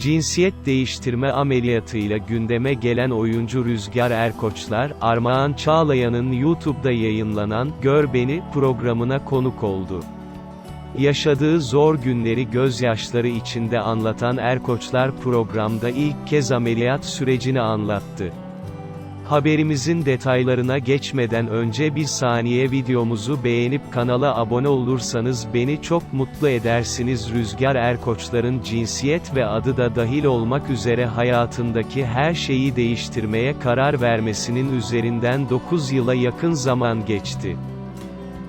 Cinsiyet değiştirme ameliyatıyla gündeme gelen oyuncu Rüzgar Erkoçlar, Armağan Çağlayan'ın YouTube'da yayınlanan Gör Beni programına konuk oldu. Yaşadığı zor günleri gözyaşları içinde anlatan Erkoçlar programda ilk kez ameliyat sürecini anlattı. Haberimizin detaylarına geçmeden önce bir saniye videomuzu beğenip kanala abone olursanız beni çok mutlu edersiniz. Rüzgar Erkoçlar'ın cinsiyet ve adı da dahil olmak üzere hayatındaki her şeyi değiştirmeye karar vermesinin üzerinden 9 yıla yakın zaman geçti.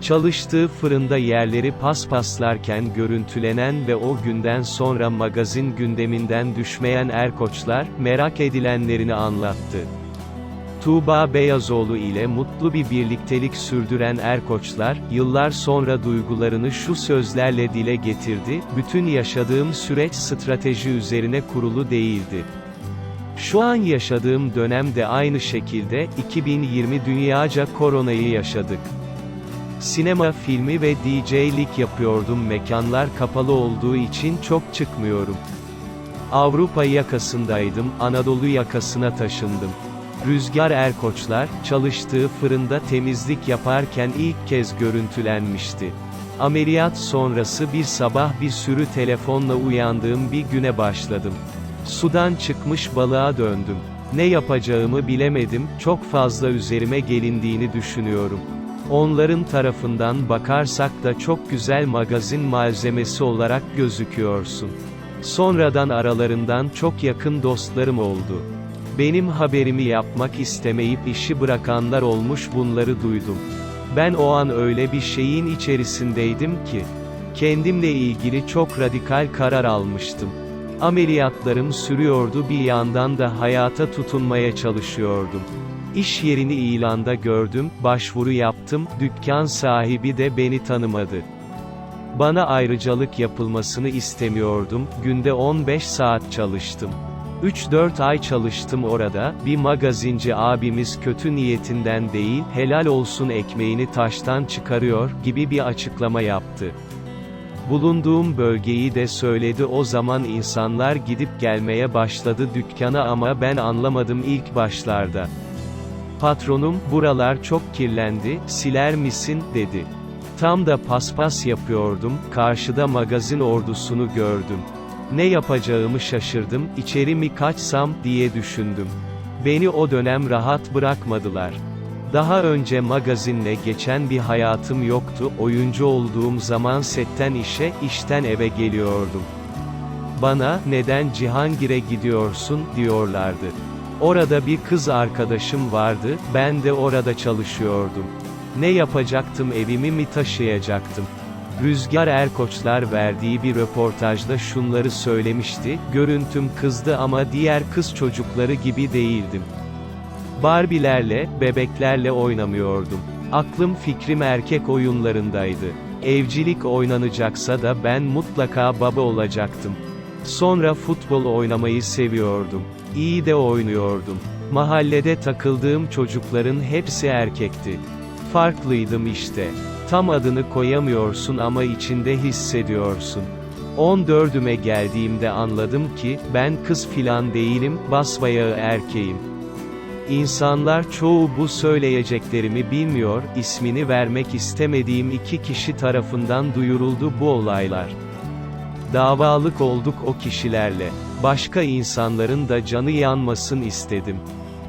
Çalıştığı fırında yerleri paspaslarken görüntülenen ve o günden sonra magazin gündeminden düşmeyen Erkoçlar, merak edilenlerini anlattı. Tuğba Beyazoğlu ile mutlu bir birliktelik sürdüren Erkoçlar, yıllar sonra duygularını şu sözlerle dile getirdi, bütün yaşadığım süreç strateji üzerine kurulu değildi. Şu an yaşadığım dönemde aynı şekilde, 2020 dünyaca koronayı yaşadık. Sinema filmi ve DJ'lik yapıyordum mekanlar kapalı olduğu için çok çıkmıyorum. Avrupa yakasındaydım, Anadolu yakasına taşındım. Rüzgar Erkoçlar, çalıştığı fırında temizlik yaparken ilk kez görüntülenmişti. Ameliyat sonrası bir sabah bir sürü telefonla uyandığım bir güne başladım. Sudan çıkmış balığa döndüm. Ne yapacağımı bilemedim, çok fazla üzerime gelindiğini düşünüyorum. Onların tarafından bakarsak da çok güzel magazin malzemesi olarak gözüküyorsun. Sonradan aralarından çok yakın dostlarım oldu. Benim haberimi yapmak istemeyip işi bırakanlar olmuş bunları duydum. Ben o an öyle bir şeyin içerisindeydim ki, kendimle ilgili çok radikal karar almıştım. Ameliyatlarım sürüyordu bir yandan da hayata tutunmaya çalışıyordum. İş yerini ilanda gördüm, başvuru yaptım, dükkan sahibi de beni tanımadı. Bana ayrıcalık yapılmasını istemiyordum, günde 15 saat çalıştım. 3-4 ay çalıştım orada, bir magazinci abimiz kötü niyetinden değil, helal olsun ekmeğini taştan çıkarıyor, gibi bir açıklama yaptı. Bulunduğum bölgeyi de söyledi o zaman insanlar gidip gelmeye başladı dükkana ama ben anlamadım ilk başlarda. Patronum, buralar çok kirlendi, siler misin, dedi. Tam da paspas yapıyordum, karşıda magazin ordusunu gördüm. Ne yapacağımı şaşırdım, içeri mi kaçsam, diye düşündüm. Beni o dönem rahat bırakmadılar. Daha önce magazinle geçen bir hayatım yoktu, oyuncu olduğum zaman setten işe, işten eve geliyordum. Bana, neden Cihangir'e gidiyorsun, diyorlardı. Orada bir kız arkadaşım vardı, ben de orada çalışıyordum. Ne yapacaktım evimi mi taşıyacaktım? Rüzgar Erkoçlar verdiği bir röportajda şunları söylemişti, görüntüm kızdı ama diğer kız çocukları gibi değildim. Barbilerle, bebeklerle oynamıyordum. Aklım fikrim erkek oyunlarındaydı. Evcilik oynanacaksa da ben mutlaka baba olacaktım. Sonra futbol oynamayı seviyordum. İyi de oynuyordum. Mahallede takıldığım çocukların hepsi erkekti. Farklıydım işte. Tam adını koyamıyorsun ama içinde hissediyorsun. 14'üme geldiğimde anladım ki, ben kız filan değilim, basbayağı erkeğim. İnsanlar çoğu bu söyleyeceklerimi bilmiyor, ismini vermek istemediğim iki kişi tarafından duyuruldu bu olaylar. Davalık olduk o kişilerle. Başka insanların da canı yanmasın istedim.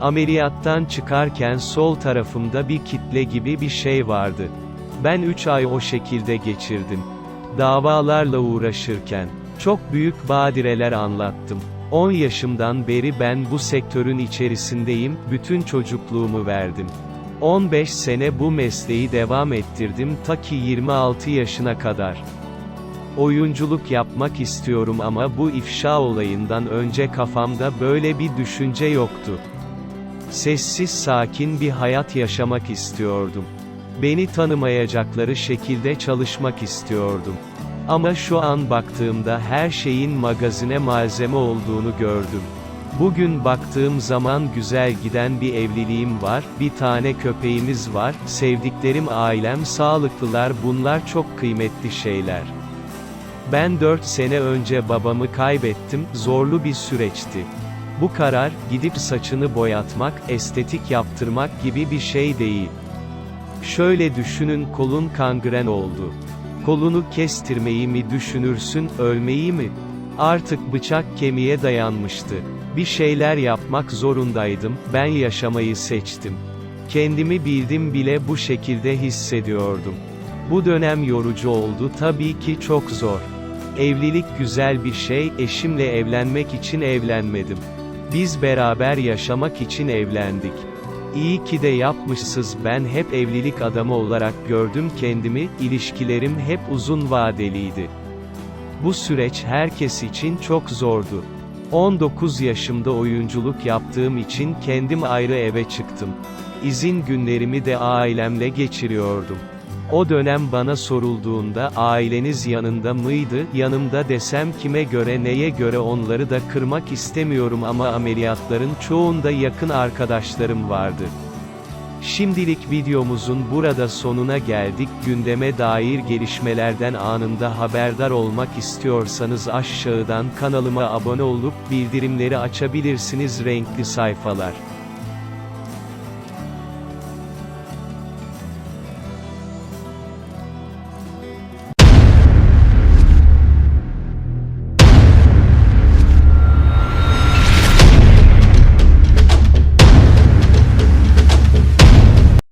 Ameliyattan çıkarken sol tarafımda bir kitle gibi bir şey vardı. Ben 3 ay o şekilde geçirdim. Davalarla uğraşırken, çok büyük badireler anlattım. 10 yaşımdan beri ben bu sektörün içerisindeyim, bütün çocukluğumu verdim. 15 sene bu mesleği devam ettirdim ta ki 26 yaşına kadar. Oyunculuk yapmak istiyorum ama bu ifşa olayından önce kafamda böyle bir düşünce yoktu. Sessiz sakin bir hayat yaşamak istiyordum. Beni tanımayacakları şekilde çalışmak istiyordum. Ama şu an baktığımda her şeyin magazine malzeme olduğunu gördüm. Bugün baktığım zaman güzel giden bir evliliğim var, bir tane köpeğimiz var, sevdiklerim ailem sağlıklılar bunlar çok kıymetli şeyler. Ben 4 sene önce babamı kaybettim, zorlu bir süreçti. Bu karar, gidip saçını boyatmak, estetik yaptırmak gibi bir şey değil. Şöyle düşünün kolun kangren oldu. Kolunu kestirmeyi mi düşünürsün, ölmeyi mi? Artık bıçak kemiğe dayanmıştı. Bir şeyler yapmak zorundaydım, ben yaşamayı seçtim. Kendimi bildim bile bu şekilde hissediyordum. Bu dönem yorucu oldu tabii ki çok zor. Evlilik güzel bir şey, eşimle evlenmek için evlenmedim. Biz beraber yaşamak için evlendik. İyi ki de yapmışsız ben hep evlilik adamı olarak gördüm kendimi, ilişkilerim hep uzun vadeliydi. Bu süreç herkes için çok zordu. 19 yaşımda oyunculuk yaptığım için kendim ayrı eve çıktım. İzin günlerimi de ailemle geçiriyordum. O dönem bana sorulduğunda aileniz yanında mıydı, yanımda desem kime göre neye göre onları da kırmak istemiyorum ama ameliyatların çoğunda yakın arkadaşlarım vardı. Şimdilik videomuzun burada sonuna geldik. Gündeme dair gelişmelerden anında haberdar olmak istiyorsanız aşağıdan kanalıma abone olup bildirimleri açabilirsiniz renkli sayfalar.